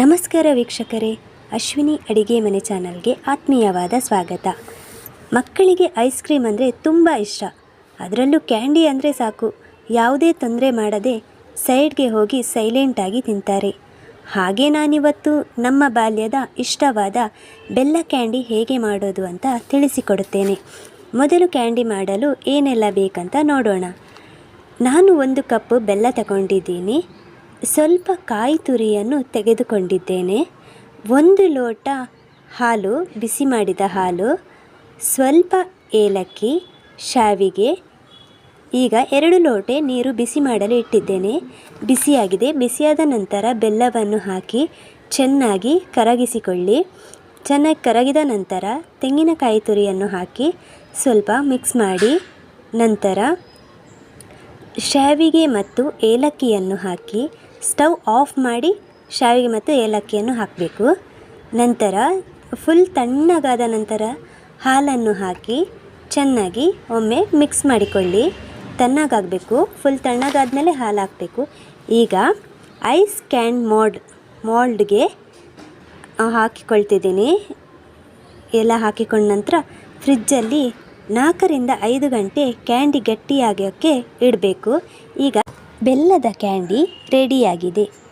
ನಮಸ್ಕಾರ ವೀಕ್ಷಕರೇ, ಅಶ್ವಿನಿ ಅಡಿಗೆ ಮನೆ ಚಾನಲ್ಗೆ ಆತ್ಮೀಯವಾದ ಸ್ವಾಗತ. ಮಕ್ಕಳಿಗೆ ಐಸ್ ಕ್ರೀಮ್ ಅಂದರೆ ತುಂಬ ಇಷ್ಟ. ಅದರಲ್ಲೂ ಕ್ಯಾಂಡಿ ಅಂದರೆ ಸಾಕು. ಯಾವುದೇ ತೊಂದರೆ ಮಾಡದೆ ಸೈಡ್ಗೆ ಹೋಗಿ ಸೈಲೆಂಟಾಗಿ ತಿಂತಾರೆ. ಹಾಗೆ ನಾನಿವತ್ತು ನಮ್ಮ ಬಾಲ್ಯದ ಇಷ್ಟವಾದ ಬೆಲ್ಲ ಕ್ಯಾಂಡಿ ಹೇಗೆ ಮಾಡೋದು ಅಂತ ತಿಳಿಸಿಕೊಡುತ್ತೇನೆ. ಮೊದಲು ಕ್ಯಾಂಡಿ ಮಾಡಲು ಏನೆಲ್ಲ ಬೇಕಂತ ನೋಡೋಣ. ನಾನು ಒಂದು ಕಪ್ ಬೆಲ್ಲ ತಗೊಂಡಿದ್ದೀನಿ. ಸ್ವಲ್ಪ ಕಾಯಿ ತುರಿಯನ್ನು ತೆಗೆದುಕೊಂಡಿದ್ದೇನೆ. ಒಂದು ಲೋಟ ಹಾಲು, ಬಿಸಿ ಮಾಡಿದ ಹಾಲು, ಸ್ವಲ್ಪ ಏಲಕ್ಕಿ, ಶಾವಿಗೆ, ಈಗ ಎರಡು ಲೋಟೆ ನೀರು ಬಿಸಿ ಮಾಡಲು ಇಟ್ಟಿದ್ದೇನೆ. ಬಿಸಿಯಾಗಿದೆ. ಬಿಸಿಯಾದ ನಂತರ ಬೆಲ್ಲವನ್ನು ಹಾಕಿ ಚೆನ್ನಾಗಿ ಕರಗಿಸಿಕೊಳ್ಳಿ. ಚೆನ್ನಾಗಿ ಕರಗಿದ ನಂತರ ತೆಂಗಿನಕಾಯಿ ತುರಿಯನ್ನು ಹಾಕಿ ಸ್ವಲ್ಪ ಮಿಕ್ಸ್ ಮಾಡಿ, ನಂತರ ಶಾವಿಗೆ ಮತ್ತು ಏಲಕ್ಕಿಯನ್ನು ಹಾಕಿ ಸ್ಟವ್ ಆಫ್ ಮಾಡಿ ಶಾವಿಗೆ ಮತ್ತು ಏಲಕ್ಕಿಯನ್ನು ಹಾಕಬೇಕು. ನಂತರ ಫುಲ್ ತಣ್ಣಗಾದ ನಂತರ ಹಾಲನ್ನು ಹಾಕಿ ಚೆನ್ನಾಗಿ ಒಮ್ಮೆ ಮಿಕ್ಸ್ ಮಾಡಿಕೊಳ್ಳಿ. ತಣ್ಣಗಾಗಬೇಕು ಫುಲ್ ತಣ್ಣಗಾದ ಮೇಲೆ ಹಾಲು ಹಾಕಬೇಕು. ಈಗ ಐಸ್ ಕ್ಯಾನ್ ಮೋಲ್ಡ್ ಮೋಲ್ಡ್ಗೆ ಹಾಕಿಕೊಳ್ತಿದ್ದೀನಿ. ಎಲ್ಲ ಹಾಕಿಕೊಂಡ ನಂತರ ಫ್ರಿಜ್ಜಲ್ಲಿ ನಾಲ್ಕರಿಂದ ಐದು ಗಂಟೆ ಕ್ಯಾಂಡಿ ಗಟ್ಟಿಯಾಗೋಕ್ಕೆ ಇಡಬೇಕು. ಈಗ ಬೆಲ್ಲದ ಕ್ಯಾಂಡಿ ರೆಡಿಯಾಗಿದೆ.